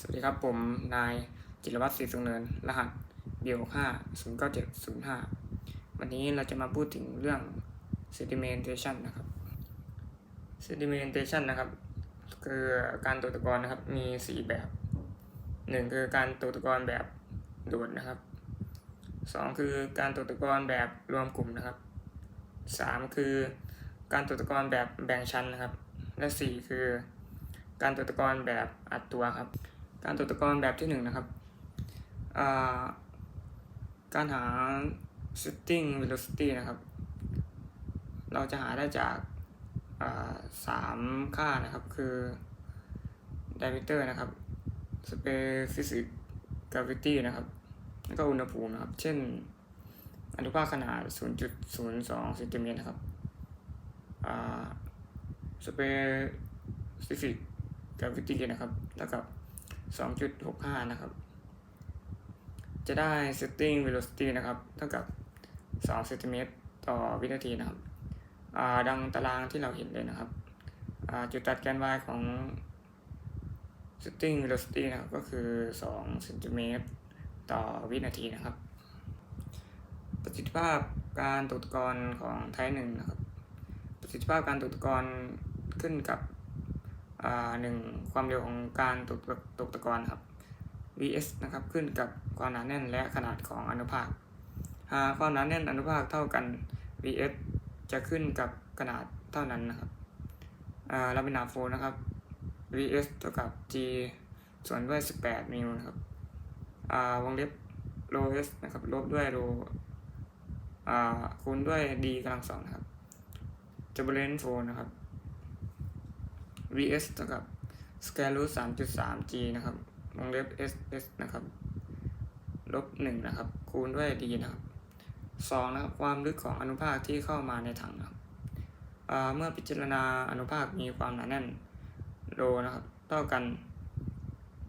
สวัสดีครับ ผมนายจิรวัตรศรีสุงเนิน รหัสเดียวห้าศูนย์เก้าเจ็ดศูนย์ห้าวันนี้เราจะมาพูดถึงเรื่อง sedimentation นะครับ sedimentation นะครับ คือการตกตะกอนนะครับมีสี่แบบหนึ่งคือการตกตะกอนแบบโดดนะครับสองคือการตกตะกอนแบบรวมกลุ่มนะครับสามคือการตกตะกอนแบบแบ่งชั้นนะครับ และสี่คือการตกตะกอนแบบอัดตัวครับ การตกตะกอนแบบที่หนึ่งนะครับ การหา sitting velocity นะครับ เราจะหาได้จากาสามค่านะครับ คือ diameter นะครับ specific gravity นะครับ แล้วก็อุณหภูมินะครับ เช่น อนุภาคขนาด 0.02เซนติเมตรนะครับ specific gravity นะครับเท่ากับ 2.65 นะครับ จะได้ setting velocity นะครับ เท่ากับ2เซนติเมตรต่อวินาทีนะครับ ดังตารางที่เราเห็นเลยนะครับ จุดตัดแกน y ของ setting velocity นะครับก็คือ2เซนติเมตรต่อวินาทีนะครับ ประสิทธิภาพการตกตะกอนของไทป์หนึ่งนะครับ ประสิทธิภาพการตกตะกอนขึ้นกับ หนึ่งความเร็วของการตกตะกตะกอนครับ vs นะครับขึ้นกับความหนาแน่นและขนาดของอนุภาคหากความหนาแน่นอนุภาคเท่ากัน vs จะขึ้นกับขนาดเท่านั้นนะครับอ่าลามินาโฟนะครับ vs เท่ากับ g ส่วนด้วย 18มิลนะครับอ่าวงเล็บ rho s นะครับลบด้วย rho อ่าคูณด้วย d กำลังสองนะครับ turbulent flow นะครับ vs เท่ากับ square root 3.3 g นะครับวงเล็บ s s นะครับ ลบหนึ่งนะครับ คูณด้วย d นะครับสองนะครับ ความลึกของอนุภาคที่เข้ามาในถังนะครับอ่าเมื่อพิจารณาอนุภาคมีความหนาแน่นโลนะครับ เท่ากัน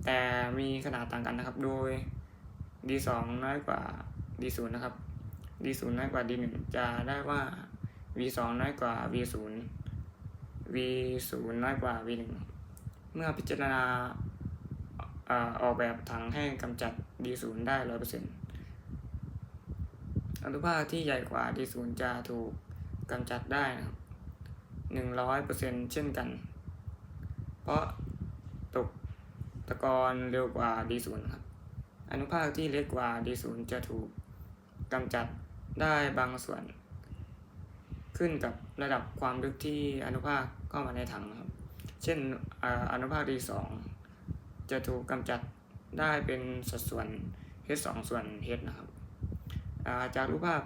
แต่มีขนาดต่างกันนะครับ โดย d สองน้อยกว่า d ศูนย์นะครับ d ศูนย์น้อยกว่า d หนึ่งจะได้ว่า v สองน้อยกว่า v ศูนย์ v ศูนย์น้อยกว่า v หนึ่งเมื่อพิจารณาออกแบบถังให้กำจัด d ศูนย์ได้ร้อยเปอร์เซ็นต์อนุภาคที่ใหญ่กว่า d ศูนย์จะถูกกำจัดได้นะครับหนึ่งร้อยเปอร์เซ็นต์เช่นกัน เพราะตกตะกอนเร็วกว่า d ศูนย์ครับ อนุภาคที่เล็กกว่า d ศูนย์จะถูกกำจัดได้บางส่วน ขึ้นกับระดับความลึกที่อนุภาค เข้ามาในถังนะครับ เช่นอ่าอนุภาค d 2 จะถูกกำจัดได้เป็นสัดส่วน h 2 ส่วน h นะครับอ่าจากรูปภาพ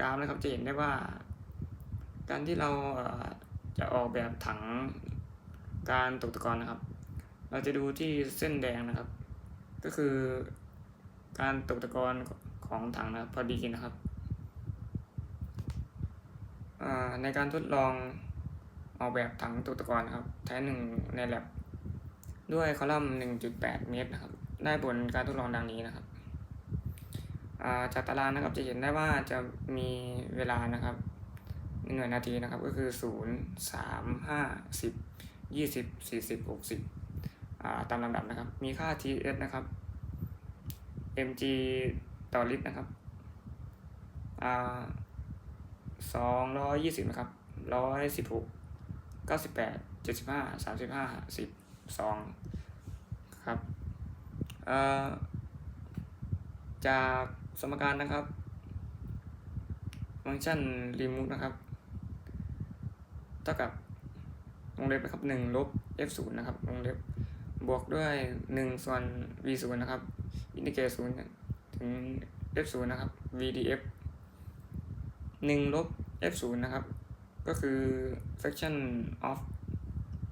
กราฟนะครับจะเห็นได้ว่า การที่เราเอ่อจะออกแบบถังการตกตะกอนนะครับ เราจะดูที่เส้นแดงนะครับ ก็คือการตกตะกอนของถังนะครับพอดีนะครับอ่าในการทดลอง ออกแบบถังตกตะกอนครับแท้หนึ่งในแลบด้วยคอลัมน์ 1.8 เมตรนะครับ ได้ผลการทดลองดังนี้นะครับาจากตารางนะครับจะเห็นได้ว่าจะมีเวลานะครับในหน่วยนาทีนะครับก็คือ 0 3 5 10 20 40 60อ่าตามลำดับนะครับ มีค่า TS นะครับ mg ต่อลิตรนะครับอ่าสองร้อยยี่สิบนะครับร้อยสิบหก เก้าสิบแปดเจ็ดสิบห้าสามสิบห้าสิบสองครับเอ่อจากสมการนะครับฟังก์ชันรีมูฟนะครับ เท่ากับวงเล็บนะครับหนึ่งลบ f ศูนย์นะครับวงเล็บบวกด้วยหนึ่งส่วน v ศูนย์นะครับ อินทิเกรตศูนย์ถึง f ศูนย์นะครับ vdf หนึ่งลบ f ศูนย์นะครับ ก็คือ fraction of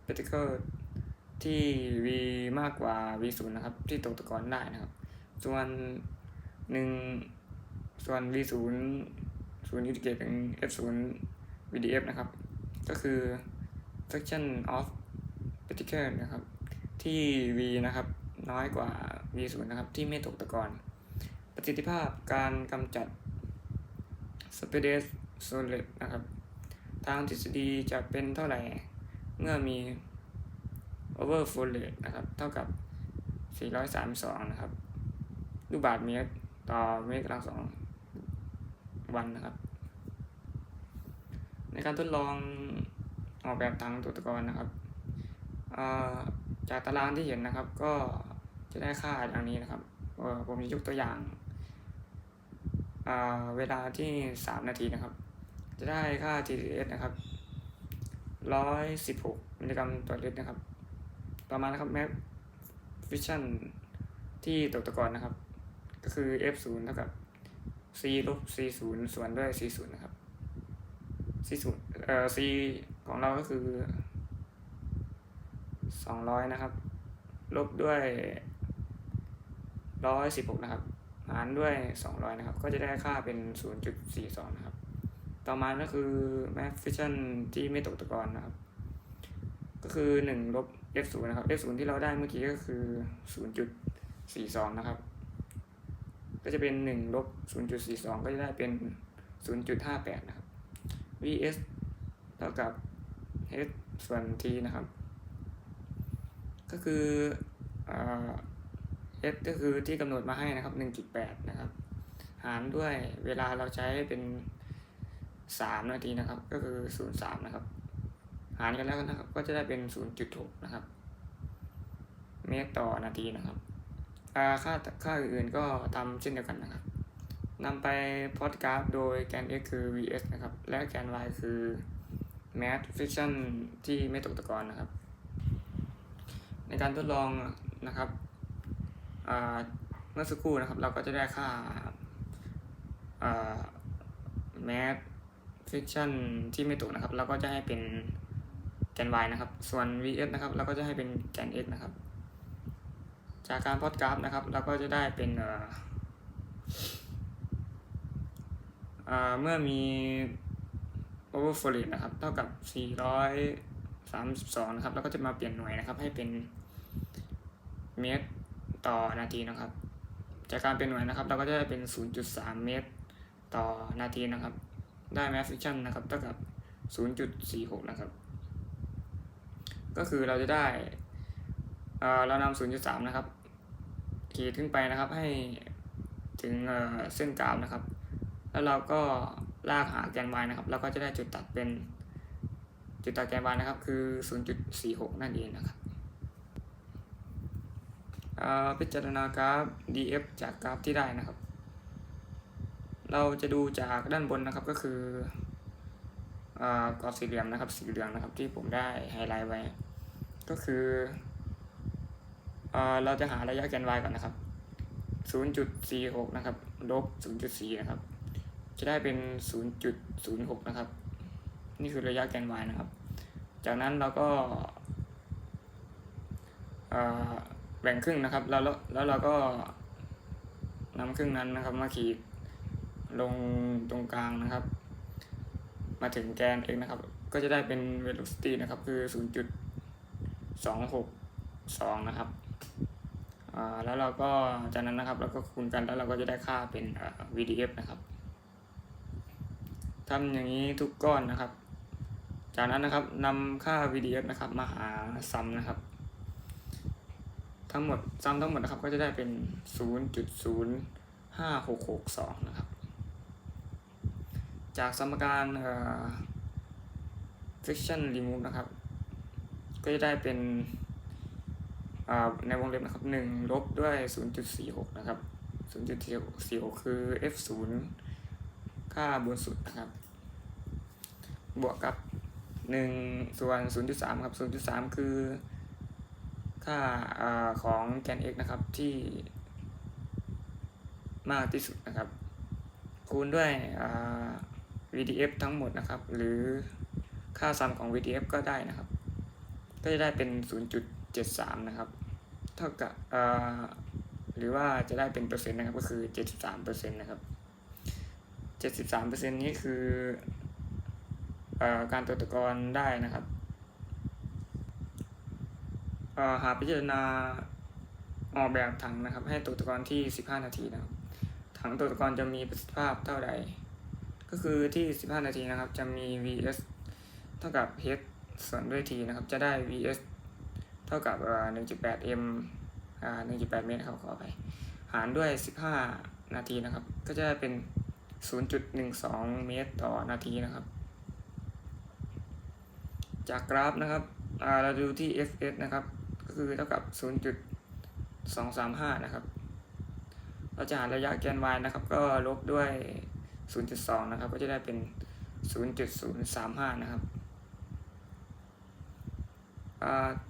particle ที่ v มากกว่า v ศูนย์นะครับ ที่ตกตะกอนได้นะครับ ส่วนหนึ่งส่วน v ศูนย์ศูนย์อินทิเกรตถึง f ศูนย์ vdf นะครับ ก็คือ fraction of particle นะครับ ที่ v นะครับ น้อยกว่า v ศูนย์นะครับ ที่ไม่ตกตะกอน ประสิทธิภาพการกำจัด Space Solid นะครับ ทางทฤษฎีจะเป็นเท่าไหร่ เมื่อมี Overflow Rate นะครับ เท่ากับ 432 นะครับ ลูกบาศก์เมตรต่อเมตรกำลังสองวันนะครับ ในการทดลองออกแบบถังตรวตะกอนนะครับเอ่อจากตารางที่เห็นนะครับ ก็จะได้ค่าอย่างนี้นะครับ ผมจะยกตัวอย่างเอ่อเวลาที่ 3 นาทีนะครับ จะได้ค่า TDS นะครับ116มิลลิกรัมต่อลิตรนะครับต่อมานะครับ Map Fission ที่ตกตะกอนนะครับ ก็คือ F0 เท่ากับ C ลบ C0 ส่วนด้วย C0 นะครับ C0 เอ่อ C ของเราก็คือ200นะครับ ลบด้วย116นะครับ หารด้วย200นะครับ ก็จะได้ค่าเป็น0.42นะครับ ต่อมาก็คือ mass fission ที่ไม่ตกตะกอนนะครับ ก็คือ1ลบ f0 นะครับ f0 ที่เราได้เมื่อกี้ก็คือ 0.42 นะครับ ก็จะเป็น 1 ลบ 0.42 ก็จะได้เป็น 0.58 นะครับ vs เท่ากับ h ส่วน t นะครับ ก็คืออ่อ h ก็คือที่กำหนดมาให้นะครับ 1.8 นะครับ หารด้วยเวลาเราใช้เป็น 3นาทีนะครับ ก็คือ0.3นะครับ หารกันแล้วนะครับ ก็จะได้เป็น0.6นะครับเมตรต่อนาทีนะครับค่าค่าอื่นๆก็ทำเช่นเดียวกันนะครับนำไปพอดกราฟโดยแกน x คือ vs นะครับ และแกน y คือ mass friction ที่ไม่ตกตะกอนนะครับ ในการทดลองนะครับเมื่อสักครู่นะครับ เราก็จะได้ค่า อ่า mass friction ที่ไม่ตกนะครับเราก็จะให้เป็นแกน y นะครับ ส่วน vs นะครับเราก็จะให้เป็นแกน x นะครับ จากการพอดกราฟนะครับเราก็จะได้เป็นเอ่อเมื่อมี overflow rate นะครับ เท่ากับ 432 นะครับ แล้วก็จะมาเปลี่ยนหน่วยนะครับ ให้เป็นเมตรต่อนาทีนะครับ จากการเป็นหน่วยนะครับ เราก็จะได้เป็น 0.3 เมตรต่อนาทีนะครับ ได้ mass friction นะครับเท่ากับ 0.46 นะครับ ก็คือเราจะได้เรานำ0.3 นะครับขีดขึ้นไปนะครับให้ถึงเส้นกราฟนะครับ แล้วเราก็ลากหาแกน y นะครับเราก็จะได้จุดตัดเป็นจุดตัดแกน y นะครับ คือ 0.46 นั่นเองนะครับเอ่อพิจารณากราฟ df จากกราฟที่ได้นะครับ เราจะดูจากด้านบนนะครับก็คืออกรอบสี่เหลี่ยมนะครับสีเหลืองนะครับที่ผมได้ไฮไลท์ไว้ ก็คือเอ่อเราจะหาระยะแกน y ก่อนนะครับ 0.46 นะครับลบ 0.4 นะครับ จะได้เป็น 0.06 นะครับ นี่คือระยะแกน y นะครับ จากนั้นเราก็แบ่งครึ่งนะครับ แล้วแล้วเราก็นำครึ่งนั้นนะครับมาขีด ลงตรงกลางนะครับ มาถึงแกน x นะครับ ก็จะได้เป็น velocity นะครับ คือ 0.262 นะครับอ่าแล้วเราก็จากนั้นนะครับเราก็คูณกันแล้วเราก็จะได้ค่าเป็น VDF นะครับทำอย่างนี้ทุกก้อนนะครับ จากนั้นนะครับนำค่า VDF นะครับมาหาซัมนะครับ ทั้งหมดซัมทั้งหมดนะครับก็จะได้เป็น 0.05662นะครับ จากสมการ friction remove นะครับ ก็จะได้เป็นในวงเล็บนะครับหนึ่งลบด้วย 0.46 นะครับ 0.46 คือ f 0ค่าบนสุดนะครับ บวกกับ 1 ส่วน 0.3 ครับ 0.3 คือค่าอาของแกน x นะครับที่มากที่สุดนะครับ คูณด้วยอ่า VDF ทั้งหมดนะครับ หรือค่าซัมของ VDF ก็ได้นะครับ ก็จะได้เป็น 0.73 นะครับ เท่ากับหรือว่าจะได้เป็นเปอร์เซ็นต์นะครับ ก็คือ 73เปอร์เซ็นต์นะครับ 73เปอร์เซ็นต์นี้คืออการตรวตะกอนได้นะครับหากพิจารณาออกแบบถังนะครับ ให้ตรวตะกอนที่ 15 นาทีนะครับ ถังตรวตะกอนจะมีประสิทธิภาพเท่าใด ก็คือที่ 15 นาทีนะครับ จะมี vs เท่ากับ h ส่วนด้วย t นะครับ จะได้ vs เท่ากับ1.8 m 1.8 เมตรครับขออภัยหารด้วย 15 นาทีนะครับ ก็จะได้เป็น 0.12 เมตรต่อนาทีนะครับ จากกราฟนะครับเราดูที่ fs นะครับ ก็คือเท่ากับ 0.235 นะครับ เราจะหาระยะแกน y นะครับ ก็ลบด้วย 0.2 นะครับ ก็จะได้เป็น 0.035 นะครับ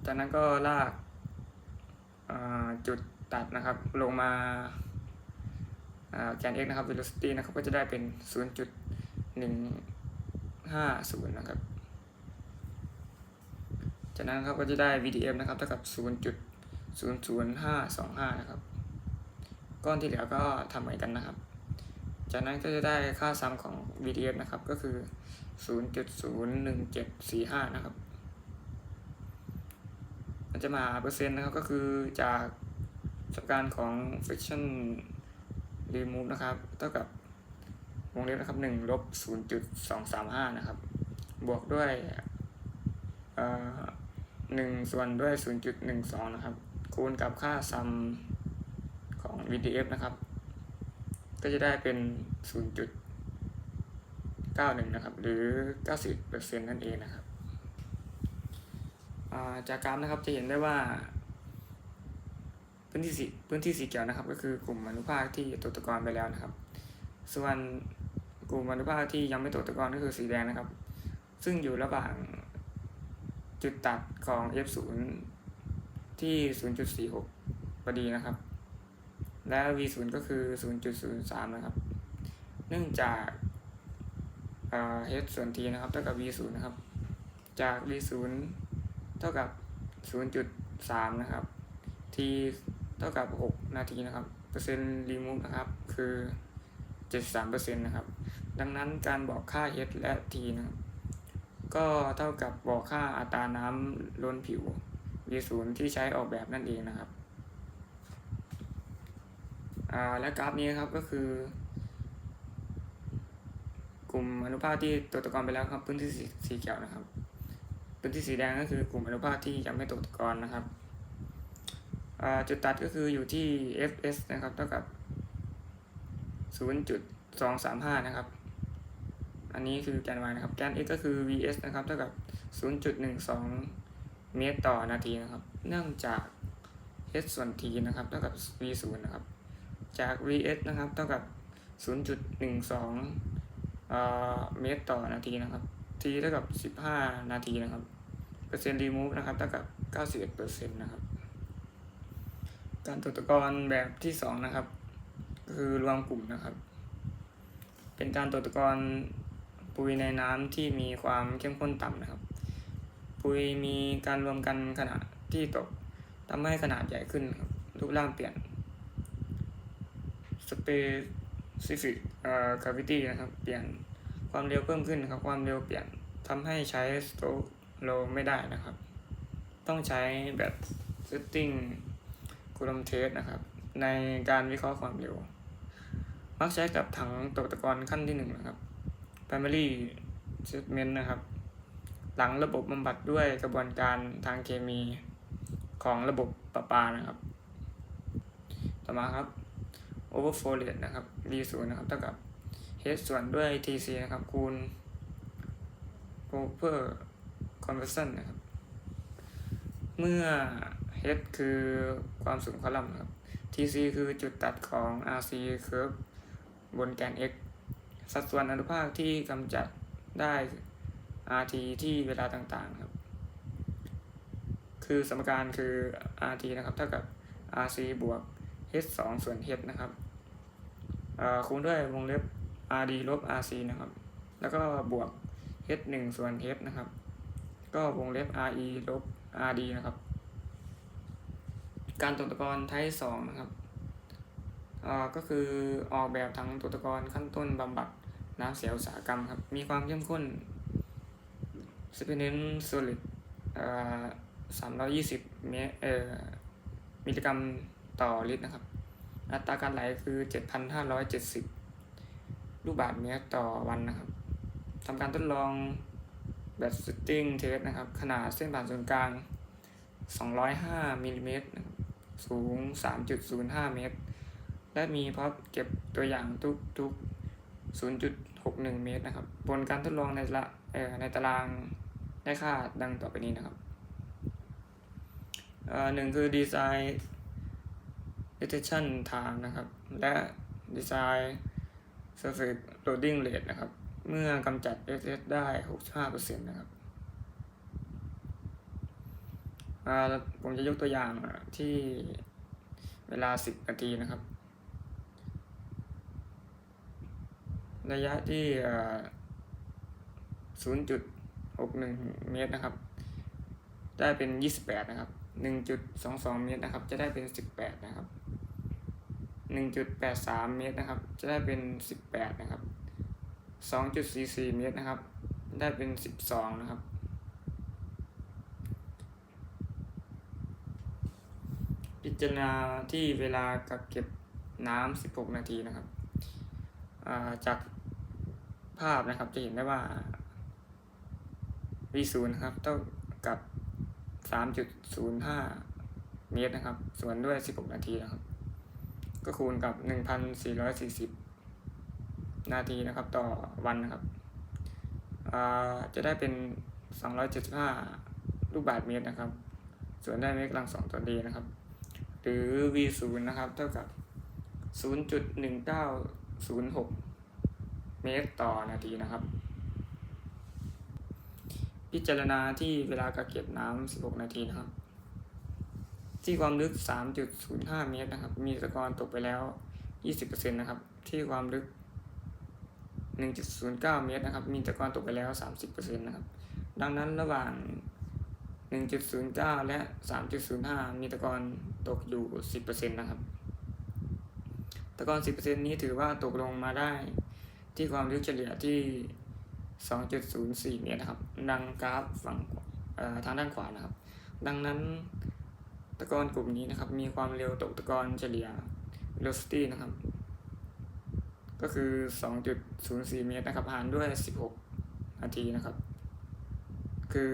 จากนั้นก็ลากาจุดตัดนะครับ ลงมาาแกน x นะครับ velocity นะครับ ก็จะได้เป็น 0.150 นะครับ จากนั้นครับก็จะได้ VDF นะครับเท่ากับ 0.00525 นะครับ ก้อนที่เหลือก็ทำเหมือนกันนะครับ จากนั้นก็จะได้ค่าซัมของ VDF นะครับ ก็คือ 0.01745 นะครับ มันจะมาเปอร์เซ็นต์นะครับ ก็คือจากจากการของ friction remove นะครับ เท่ากับวงเล็บนะครับ1ลบ0.235 นะครับ บวกด้วยเอ่อ1ส่วนด้วย 0.12 นะครับ คูณกับค่าซัมของ VDF นะครับ ก็จะได้เป็น 0.91 นะครับ หรือ 90%นั่นเองนะครับาจากกราฟนะครับจะเห็นได้ว่า พื้นที่สีพื้นที่สีเขียวนะครับ ก็คือกลุ่มอนุภาคที่ตกตะกอนไปแล้วนะครับ ส่วนกลุ่มอนุภาคที่ยังไม่ตกตะกอนก็คือสีแดงนะครับ ซึ่งอยู่ระหว่างจุดตัดของ F0 ที่ 0.46พอดีนะครับ และ V0 ก็คือ 0.03 นะครับ เนื่องจากเอ่อ h ส่วน t นะครับ เท่ากับ v0 นะครับ จาก v0 เท่ากับ 0.3 นะครับ t เท่ากับ 6 นาทีนะครับ เปอร์เซ็นต์รีมูฟนะครับ คือ 73เปอร์เซ็นต์นะครับ ดังนั้นการบอกค่า h และ t นะครับ ก็เท่ากับบอกค่าอัตราน้ำล้นผิว v0 ที่ใช้ออกแบบนั่นเองนะครับ อ่าและกราฟนี้ครับก็คือ กลุ่มอนุภาคที่ตกตะกอนไปแล้วครับ พื้นที่สีสีเขียวนะครับ พื้นที่สีแดงก็คือกลุ่มอนุภาคที่ยังไม่ตกตะกอนนะครับอ่าจุดตัดก็คืออยู่ที่ fs นะครับเท่ากับ 0.235 นะครับ อันนี้คือแกน y นะครับ แกน x ก็คือ vs นะครับเท่ากับ 0.12 เมตรต่อนาทีนะครับ เนื่องจาก h ส่วน t นะครับเท่ากับ v0 นะครับ จาก vs นะครับ เท่ากับ 0.12เอ่อเมตรต่อนาทีนะครับ t เท่ากับ 15 นาทีนะครับ เปอร์เซ็นต์ remove นะครับเท่ากับ 91เปอร์เซ็นต์นะครับ การตกตะกอนแบบที่2นะครับ คือรวมกลุ่มนะครับ เป็นการตกตะกอนปุ๋ยในน้ำที่มีความเข้มข้นต่ำนะครับ ปุ๋ยมีการรวมกันขณะที่ตกทำให้ขนาดใหญ่ขึ้นครับรูปร่างเปลี่ยน specific เอ่อ gravity นะครับ เปลี่ยนความเร็วเพิ่มขึ้นนะครับ ความเร็วเปลี่ยนทำให้ใช้ stroke low ไม่ได้นะครับ ต้องใช้แบบ setting Coulomb test นะครับ ในการวิเคราะห์ความเร็ว มักใช้กับถังตกตะกอนขั้นที่หนึ่งนะครับ primary treatment นะครับ หลังระบบบำบัดด้วยกระบวนการทางเคมีของระบบประปานะครับ ต่อมาครับ overflow rate นะครับ V0 นะครับเท่ากับ H ส่วนด้วย TC นะครับคูณ Proper conversion นะครับ เมื่อ H คือความสูงคอลัมน์นะครับ TC คือจุดตัดของ RC curve บนแกน x สัดส่วนอนุภาคที่กำจัดได้ RT ที่เวลาต่างๆครับ คือสมการคือ RT นะครับ เท่ากับ RC บวก H 2ส่วน H นะครับ คูณด้วยวงเล็บ RD ลบ RC นะครับ แล้วก็บวก H 1ส่วน H นะครับ ก็วงเล็บ RE ลบ RD นะครับ การตกตะกอนไทป์2นะครับก็คือออกแบบทั้งตกตะกอนขั้นต้นบำบัดน้ำเสียอุตสาหกรรมครับ มีความเข้มข้น s p i n e n solid เอ่อ320เมตรเอ่อมิลลิกรัมต่อลิตรนะครับ อัตราการไหลคือ 7,570 ลูกบาศก์เมตรต่อวันนะครับทำการทดลองแบบ sitting test นะครับ ขนาดเส้นผ่านศูนย์กลาง 205มิลลิเมตรสูง 3.05 เมตร และมีพร็อพเก็บตัวอย่างทุกทุก0.61 เมตรนะครับผลการทดลองในละในตารางได้ค่าดังต่อไปนี้นะครับเอ่อหนึ่งคือ design detection time นะครับ และ design surface loading rate นะครับ เมื่อกำจัด SS ได้ 65%นะครับผมจะยกตัวอย่างที่เวลา 10 นาทีนะครับ ระยะที่ 0.61 เมตรนะครับ ได้เป็น 28 นะครับ 1.22 เมตรนะครับ จะได้เป็น 18 นะครับ 1.83 เมตรนะครับ จะได้เป็น 18 นะครับ 2.44 เมตรนะครับ ได้เป็น 12 นะครับ พิจารณาที่เวลากักเก็บน้ำ 16 นาทีนะครับาจากภาพนะครับจะเห็นได้ว่า v 0 นะครับเท่ากับ 3.05 เมตรนะครับ ส่วนด้วย 16 นาทีนะครับ ก็คูณกับ 1,440 นาทีนะครับต่อวันนะครับจะได้เป็น 275 ลูกบาศก์เมตรนะครับ ส่วนได้เมตรกำลังสองต่อดีนะครับ หรือ v 0นะครับ เท่ากับ 0.1906 เมตรต่อนาทีนะครับ พิจารณาที่เวลากักเก็บน้ำ16 นาทีนะครับ ที่ความลึก 3.05 เมตรนะครับ มีตะกอนตกไปแล้ว 20%นะครับ ที่ความลึก 1.09 เมตรนะครับ มีตะกอนตกไปแล้ว 30%นะครับ ดังนั้นระหว่าง 1.09 และ 3.05 มีตะกอนตกอยู่ 10%นะครับ ตะกอน 10%นี้ถือว่าตกลงมาได้ ที่ความลึกเฉลี่ยที่ 2.04 เมตรนะครับ ดังกราฟฝั่งทางด้านขวานะครับ ดังนั้น ตะกอนกลุ่มนี้นะครับ มีความเร็วตกตะกอนเฉลี่ย velocity นะครับ ก็คือ 2.04 เมตรนะครับ หารด้วย 16 นาทีนะครับ คือ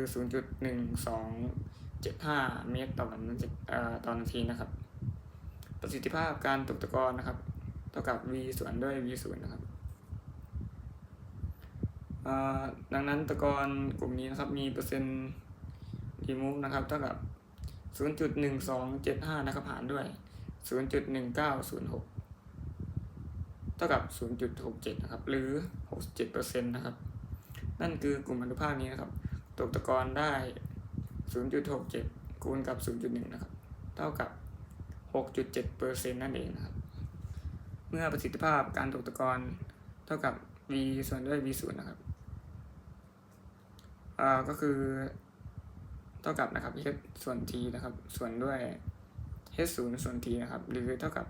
0.1275 เมตรต่อนาทีเอ่อต่อนาทีนะครับ ประสิทธิภาพการตกตะกอนนะครับ เท่ากับ v ส่วนด้วย v 0นย์นะครับอ่าดังนั้นตะกอนกลุ่มนี้นะครับมีเปอร์เซ็นต์ remove นะครับเท่ากับ 0.1275 นะครับหารด้วย 0.1906 เท่ากับ 0.67 นะครับ หรือ 67%นะครับ นั่นคือกลุ่มอนุภาคนี้นะครับ ตกตะกอนได้ 0.67 คูณกับ 0.1 นะครับ เท่ากับ 6.7%นั่นเองนะครับ เมื่อประสิทธิภาพการตกตะกอนเท่ากับ v ส่วนด้วย v 0นะครับ อ่า ก็คือ เท่ากับนะครับ h ส่วน t นะครับ ส่วนด้วย h 0ส่วน t นะครับ หรือเท่ากับ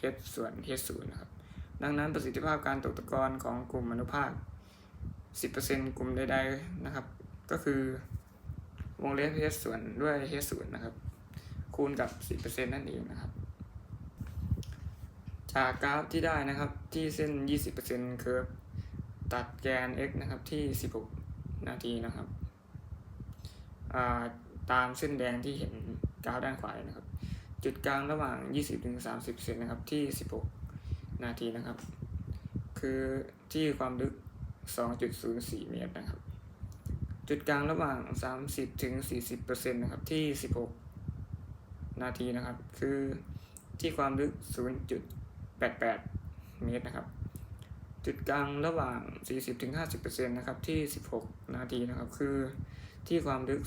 h ส่วน h 0นะครับ ดังนั้นประสิทธิภาพการตกตะกอนของกลุ่มอนุภาค 10%กลุ่มใดๆนะครับ ก็คือวงเล็บ h ส่วนด้วย h 0นะครับ คูณกับ 10%นั่นเองนะครับ จากกราฟที่ได้นะครับที่เส้น 20%เคิร์ฟตัดแกน x นะครับที่ 16 นาทีนะครับ ตามเส้นแดงที่เห็นกราฟด้านขวาเลยนะครับ จุดกลางระหว่าง 20-30 เซนนะครับที่ 16 นาทีนะครับ คือที่ความลึก 2.04 เมตรนะครับ จุดกลางระหว่าง 30-40%นะครับที่ 16 นาทีนะครับ คือที่ความลึก 0.88 เมตรนะครับ จุดกลางระหว่าง 40-50%นะครับที่ 16 นาทีนะครับ คือ ที่ความลึก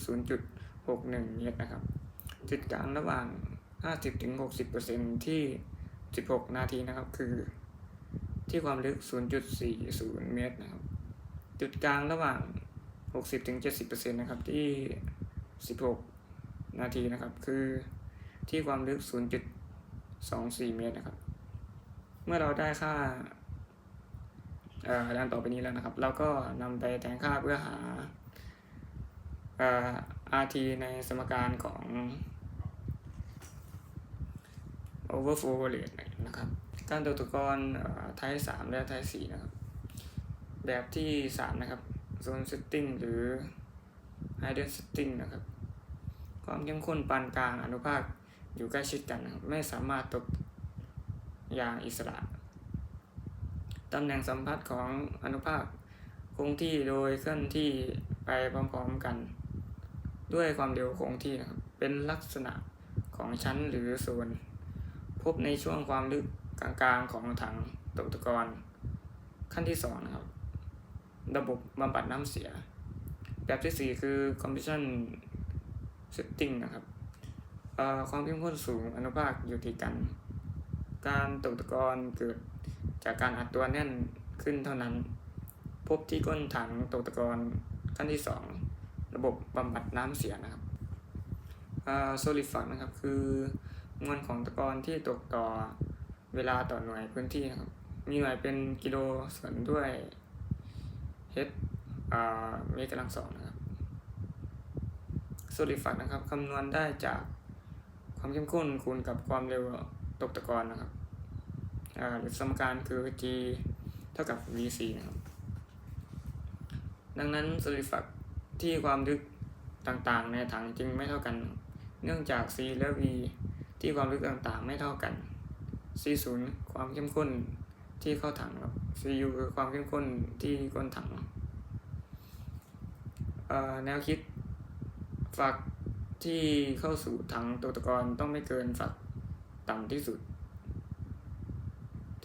0.61 เมตรนะครับ จุดกลางระหว่าง 50-60%ที่ 16 นาทีนะครับ คือ ที่ความลึก 0.40 เมตรนะครับ จุดกลางระหว่าง 60-70%นะครับที่ 16 นาทีนะครับ คือที่ความลึก 0.24 เมตรนะครับ เมื่อเราได้ค่าเอ่อดังต่อไปนี้แล้วนะครับ เราก็นำไปแทนค่าเพื่อหา RT ในสมการของ overflow rate นะครับ การตกตะกอนไทป์3และไทป์4นะครับ แบบที่ 3 นะครับ zone setting หรือ hidden setting นะครับ ความเข้มข้นปานกลางอนุภาคอยู่ใกล้ชิดกันนะครับ ไม่สามารถตกอย่างอิสระ ตำแหน่งสัมพัทธ์ของอนุภาคคงที่โดยเคลื่อนที่ไปพร้อมๆกัน ด้วยความเร็วคงที่นะครับ เป็นลักษณะของชั้นหรือโซน พบในช่วงความลึกกลางๆของถังตกตะกอนขั้นที่สองนะครับ ระบบบำบัดน้ำเสีย แบบที่สี่คือ compression setting นะครับความเข้มข้นสูงอนุภาคอยู่ที่กัน การตกตะกอนเกิดจากการอัดตัวแน่นขึ้นเท่านั้น พบที่ก้นถังตกตะกอนขั้นที่สอง ระบบบำบัดน้ำเสียนะครับโซลิดฟักนะครับคือมวลของตะกอนที่ตกต่อเวลาต่อหน่วยพื้นที่นะครับ มีหน่วยเป็นกิโลส่วนด้วย h อ่าเมตรกำลังสองนะครับโซลิดฟักนะครับคำนวณได้จากความเข้มข้นคูณกับความเร็วตกตะกอนนะครับหรือสมการคือ g เท่ากับ vc นะครับ ดังนั้นโซลิดฟัก ที่ความลึกต่างๆ ในถังจึงไม่เท่ากัน เนื่องจาก c และ v ที่ความลึกต่างๆ ไม่เท่ากัน c 0ความเข้มข้นที่เข้าถังครับ cu คือความเข้มข้นที่ก้นถังเอ่อแนวคิดฝักที่เข้าสู่ถังตัวตะกอนต้องไม่เกินฝักต่ำที่สุด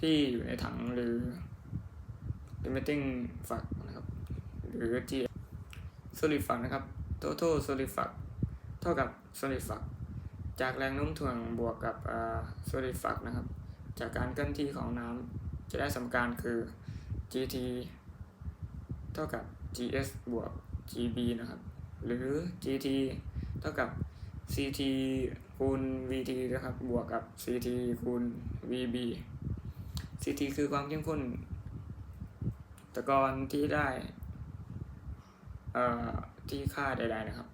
ที่อยู่ในถังหรือ limiting ฝักนะครับ หรือ G solid ฝักนะครับ total solid ฝักเท่ากับ solid ฝักจากแรงโน้มถ่วงบวกกับ solid ฝักนะครับ จากการเคลื่อนที่ของน้ำจะได้สมการคือ gt เท่ากับ gs บวก gb นะครับ หรือ gt เท่ากับ ct คูณ vt นะครับ บวกกับ ct คูณ vb ct คือความเข้มข้นตะกอนที่ได้ ที่ค่าใด ๆนะครับ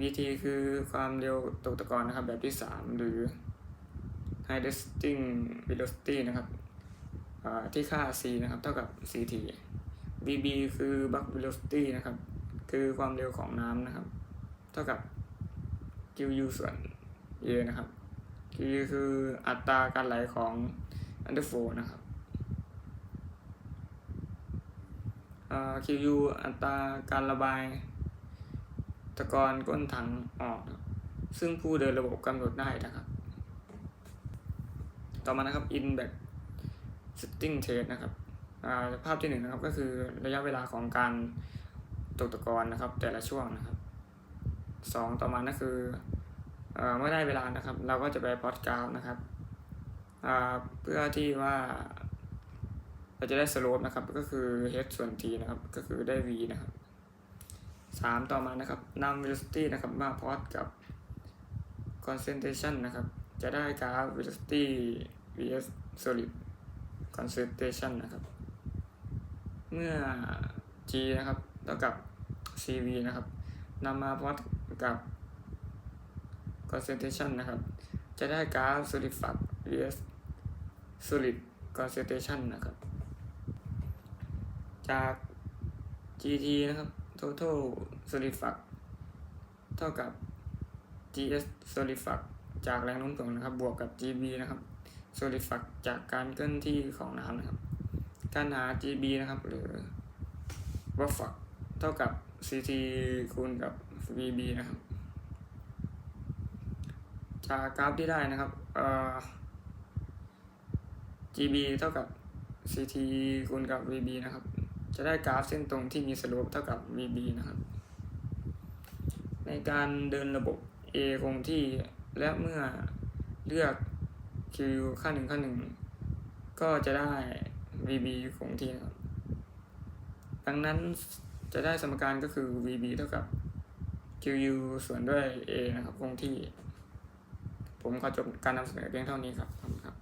vt คือความเร็วตกตะกอนนะครับ แบบที่ 3 หรือ high resting velocity นะครับที่ค่า c นะครับ เท่ากับ ct vb คือ bulk velocity นะครับ คือความเร็วของน้ำนะครับ เท่ากับ qu ส่วน a นะครับ qu คืออัตราการไหลของ underflow นะครับ qu อัตราการระบาย ตะกอนก้นถังออก ซึ่งผู้เดินระบบกำหนดได้นะครับ ต่อมานะครับ in back setting test นะครับภาพที่หนึ่งนะครับก็คือระยะเวลาของการตกตะกอนนะครับ แต่ละช่วงนะครับสองต่อมานั่นคือเมื่อได้เวลานะครับ เราก็จะไปพอดกราฟนะครับเพื่อที่ว่า เราจะได้สโลปนะครับก็คือ h ส่วน t นะครับก็คือได้ v นะครับสามต่อมานะครับนำ velocity นะครับมาพอดกับ concentration นะครับ จะได้กราฟ velocity vs solid concentration นะครับ เมื่อ g นะครับเท่ากับ cv นะครับนำมาพอดกับ concentration นะครับ จะได้กราฟ solid flux vs solid concentration นะครับ จาก gt นะครับ total solid flux เท่ากับ gs solid flux จากแรงโน้มถ่วงนะครับ บวกกับ gb นะครับ solid flux จากการเคลื่อนที่ของน้ำนะครับ การหา gb นะครับ หรือ w a f flux เท่ากับ ct คูณกับ vb นะครับ จากกราฟที่ได้นะครับ เอ่อ gb เท่ากับ ct คูณกับ vb นะครับ จะได้กราฟเส้นตรงที่มีสโลปเท่ากับ vb นะครับ ในการเดินระบบ a คงที่และเมื่อเลือก q ค่าหนึ่งค่าหนึ่งก็จะได้ vb คงที่นะครับ ดังนั้นจะได้สมการก็คือ vb เท่ากับ qu ส่วนด้วย a นะครับ คงที่ ผมขอจบการนำเสนอเพียงเท่านี้ครับขอบคุณครับ